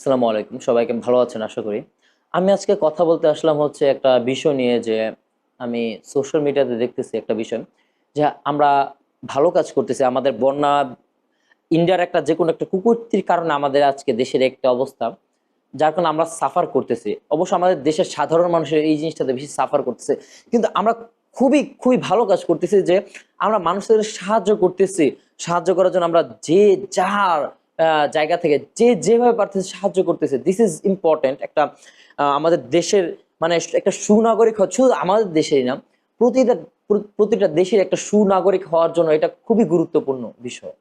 আসসালামু আলাইকুম, সবাইকে ভালো আছেন আশা করি। আমি আজকে কথা বলতে আসলাম হচ্ছে একটা বিষয় নিয়ে যে আমি সোশ্যাল মিডিয়াতে দেখতেছি একটা বিষয় যে আমরা ভালো কাজ করতেছি, আমাদের বন্যা ইন্ডিয়ার একটা যে কোনো একটা কুকুরটির কারণে আমাদের আজকে দেশের একটা অবস্থা, যার কারণে আমরা সাফার করতেছি। অবশ্য আমাদের দেশের সাধারণ মানুষের এই জিনিসটাতে বেশি সাফার করতেছে। কিন্তু আমরা খুবই খুবই ভালো কাজ করতেছি যে আমরা মানুষদের সাহায্য করতেছি। সাহায্য করার জন্য আমরা যে যার জায়গা থেকে যে যেভাবে পারতেছে সাহায্য করতেছে দিস ইজ ইম্পর্টেন্ট একটা আমাদের দেশের মানে একটা সুনাগরিক শুধু আমাদের দেশেরই না, প্রতিটা প্রতিটা দেশের একটা সুনাগরিক হওয়ার জন্য এটা খুবই গুরুত্বপূর্ণ বিষয়।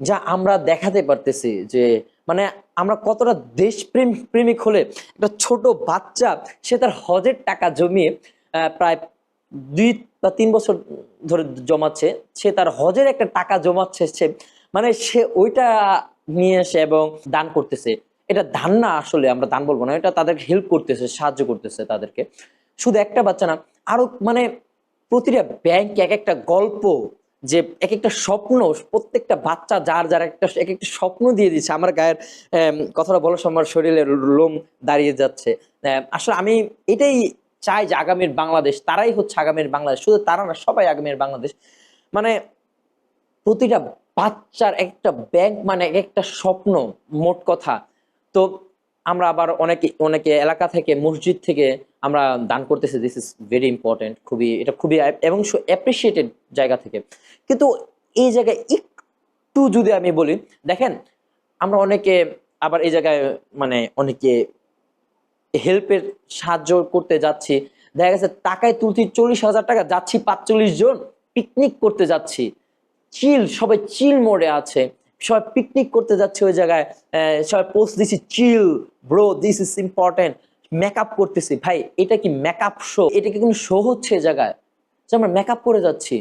যা আমরা দেখাতে পারতেছি যে মানে আমরা কতটা দেশপ্রেম, প্রেমিক হলে একটা ছোট বাচ্চা, সে তার হজের টাকা জমিয়ে প্রায় দুই বা তিন বছর ধরে জমাচ্ছে, সে তার হজের একটা টাকা জমাচ্ছে, সে মানে সে ওইটা নিয়ে এসে এবং দান করতেছে। এটা দান না আসলে আমরা দান বলব না, এটা তাদেরকে হেল্প করতেছে, সাহায্য করতেছে তাদেরকে। শুধু একটা বাচ্চা না, আরও মানে প্রতিটা ব্যাংক এক একটা গল্প যে এক একটা স্বপ্ন, প্রত্যেকটা বাচ্চা যার যার একটা, এক একটা স্বপ্ন দিয়ে দিচ্ছে, আমার গায়ের কথাটা বলার সময় আমার শরীরে লোম দাঁড়িয়ে যাচ্ছে। আসলে আমি এটাই চাই যে আগামীর বাংলাদেশ, তারাই হচ্ছে আগামীর বাংলাদেশ, শুধু তারা না, সবাই আগামীর বাংলাদেশ। মানে প্রতিটা বাচ্চার একটা ব্যাংক মানে এক একটা স্বপ্ন, মোট কথা। তো আমরা আবার অনেকে অনেকে এলাকা থেকে, মসজিদ থেকে আমরা দান করতেছি। দিস ইজ ভেরি ইম্পর্টেন্ট খুবই, এটা খুবই এবং অ্যাপ্রিসিয়েটেড জায়গা থেকে। কিন্তু এই জায়গায় একটু যদি আমি বলি, দেখেন, আমরা অনেকে আবার এই জায়গায় মানে অনেকে হেল্পের সাহায্য করতে যাচ্ছি। দেখা গেছে, টাকায় তুলছি চল্লিশ হাজার টাকা, যাচ্ছি পাঁচচল্লিশ জন পিকনিক করতে যাচ্ছি। চিল, সবাই চিল মোড়ে আছে। সবাই পিকনিক করতে যাচ্ছে ওই জায়গায়। সবাই পোস্ট দিচ্ছি chill bro this is important makeup করতেছি। ভাই, এটা কি মেকআপ শো এটা কি কোনো শো হচ্ছে এই জায়গায়? যে আমরা মেকআপ করে যাচ্ছি।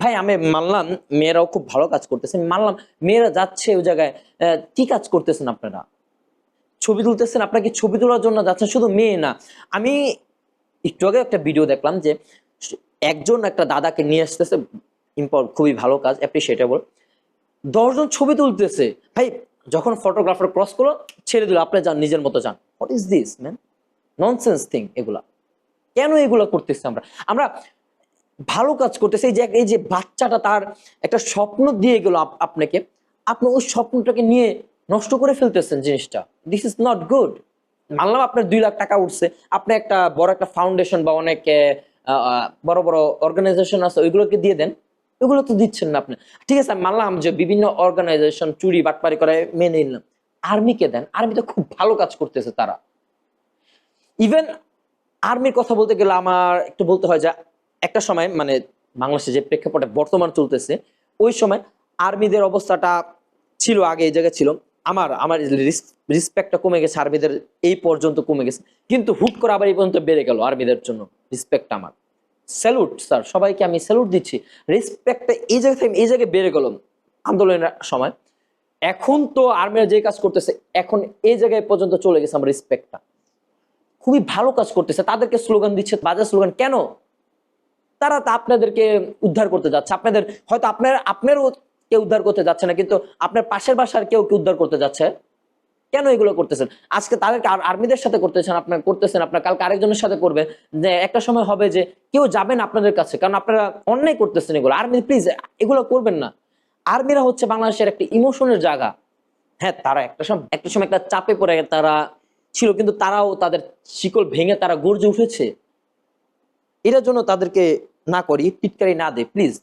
ভাই, আমি মানলাম, মেয়েরাও খুব ভালো কাজ করতেছে। মানলাম, মেয়েরা যাচ্ছে ওই জায়গায়। কি কাজ করতেছেন আপনারা? ছবি তুলতেছেন? আপনাকে ছবি তোলার জন্য যাচ্ছেন? শুধু মেয়ে না। আমি একটু আগে একটা ভিডিও দেখলাম যে, একজন একটা দাদাকে নিয়ে আসতেছে ইম্পর খুবই ভালো কাজ অ্যাপ্রিসিয়েটেবল দশজন ছবি তুলতেছে। ভাই, যখন ফটোগ্রাফার ক্রস করল, ছেড়ে দিল, আপনি যান, নিজের মতো যান। What is this man nonsense thing এগুলা। কেন এগুলা করতেছি আমরা? আমরা ভালো কাজ করতেছি, এই যে এই যে বাচ্চাটা তার একটা স্বপ্ন দিয়ে গেল আপনাকে, আপনি ওই স্বপ্নটাকে নিয়ে নষ্ট করে ফেলতেছেন জিনিসটা। দিস ইজ নট গুড মানলাম আপনার দুই লাখ টাকা উঠছে। আপনি একটা বড় একটা ফাউন্ডেশন বা অনেক বড় বড় অর্গানাইজেশন আছে, ওইগুলোকে দিয়ে দেন। ওইগুলো তো দিচ্ছেন না আপনি। ঠিক আছে মানলাম যে বিভিন্ন অর্গানাইজেশন চুরি, বাটপারি করে মেনে নিলাম আর্মিকে দেন। আর্মি তো খুব ভালো কাজ করতেছে তারা। ইভেন আর্মির কথা বলতে গেলে আমার একটু বলতে হয় যে, একটা সময় মানে বাংলাদেশে যে প্রেক্ষাপটে বর্তমান চলতেছে, ওই সময় আর্মিদের অবস্থাটা ছিল আগে এই জায়গায় ছিল। আমার আমার রেসপেক্টটা কমে গেছে আর্মিদের এই পর্যন্ত কমে গেছে। কিন্তু হুট করে আবার এই পর্যন্ত বেড়ে গেল আর্মিদের জন্য। রেসপেক্ট আমার। স্যালুট স্যার সবাইকে আমি স্যালুট দিচ্ছি। রেসপেক্টটা এই জায়গা থেকে, এই জায়গায় বেড়ে গেল আন্দোলনের সময়। এখন তো আর্মিরা যে কাজ করতেছে, এখন এই জায়গায় পর্যন্ত চলে গেছে আমার রেসপেক্টটা খুবই ভালো কাজ করতেছে। তাদেরকে স্লোগান দিচ্ছে বাজার স্লোগান কেন? তারা তা আপনাদেরকে উদ্ধার করতে যাচ্ছে। আপনাদের, হয়তো আপনার, আপনারও কেউ উদ্ধার করতে যাচ্ছে না, কিন্তু আপনার পাশের বাসার কেউ কেউ উদ্ধার করতে যাচ্ছে। কেন এগুলো করতেছেন? আজকে তাদেরকে আর- আর্মিদের সাথে করতেছেন, আপনার করতেছেন, আপনার কালকে আরেকজনের সাথে করবেন। যে একটা সময় হবে যে কেউ যাবেন আপনাদের কাছে, কারণ আপনারা অন্যায় করতেছেন এগুলো। আর্মি প্লিজ এগুলো করবেন না। আর্মিরা হচ্ছে বাংলাদেশের একটা ইমোশনের জায়গা। হ্যাঁ তারা একটা সময় একটা সময় একটা চাপে পড়ে তারা ছিল, কিন্তু তারাও তাদের শিকল ভেঙে তারা গর্জে উঠেছে। এটার জন্য তাদেরকে না করি পিটকারি না দে প্লিজ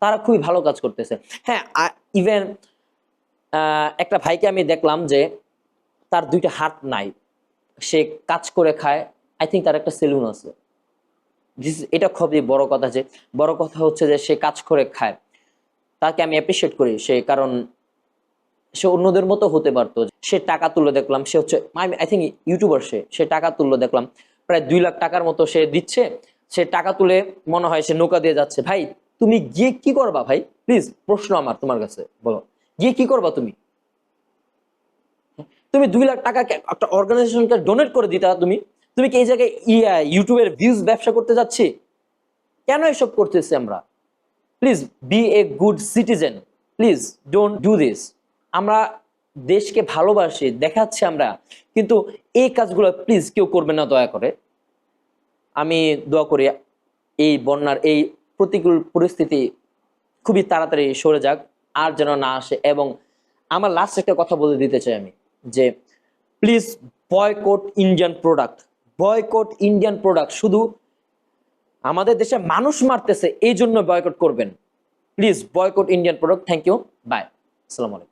তারা খুবই ভালো কাজ করতেছে। হ্যাঁ ইভেন একটা ভাইকে আমি দেখলাম যে তার দুইটা হাত নাই। সে কাজ করে খায়। আই থিঙ্ক তার একটা সেলুন আছে। এটা খুবই বড় কথা যে, বড় কথা হচ্ছে যে সে কাজ করে খায়। তাকে আমি অ্যাপ্রিসিয়েট করি সে, কারণ সে অন্যদের মতো হতে পারতো। সে টাকা তুলে দেখলাম, সে হচ্ছে আই থিঙ্ক ইউটিউবার সে। সে টাকা তুললো, দেখলাম প্রায় দুই লাখ টাকার মতো সে দিচ্ছে। সে টাকা তুলে মনে হয় সে নৌকা দিয়ে যাচ্ছে। ভাই, তুমি গিয়ে কি করবা ভাই? প্লিজ প্রশ্ন আমার তোমার কাছে, বলো। গিয়ে কি করবা তুমি? তুমি দুই লাখ টাকা একটা অর্গানাইজেশনকে ডোনেট করে দিতা তুমি। তুমি কি এই জায়গায় ইউটিউবের ভিউজ ব্যবসা করতে যাচ্ছি? কেন এসব করতেছি আমরা? Please be a good citizen please don't do this আমরা দেশকে ভালোবাসি, দেখাচ্ছি আমরা। কিন্তু এই কাজগুলো প্লিজ কেউ করবে না, দয়া করে। আমি দোয়া করি এই বন্যার এই প্রতিকূল পরিস্থিতি খুবই তাড়াতাড়ি সরে যাক। আর যেন না আসে। এবং আমার লাস্ট একটা কথা বলে দিতে চাই আমি, যে please boycott Indian product boycott Indian product শুধু আমাদের দেশে মানুষ মারতেছে, এই জন্য বয়কট করবেন। Please boycott Indian product thank you bye আসসালামু আলাইকুম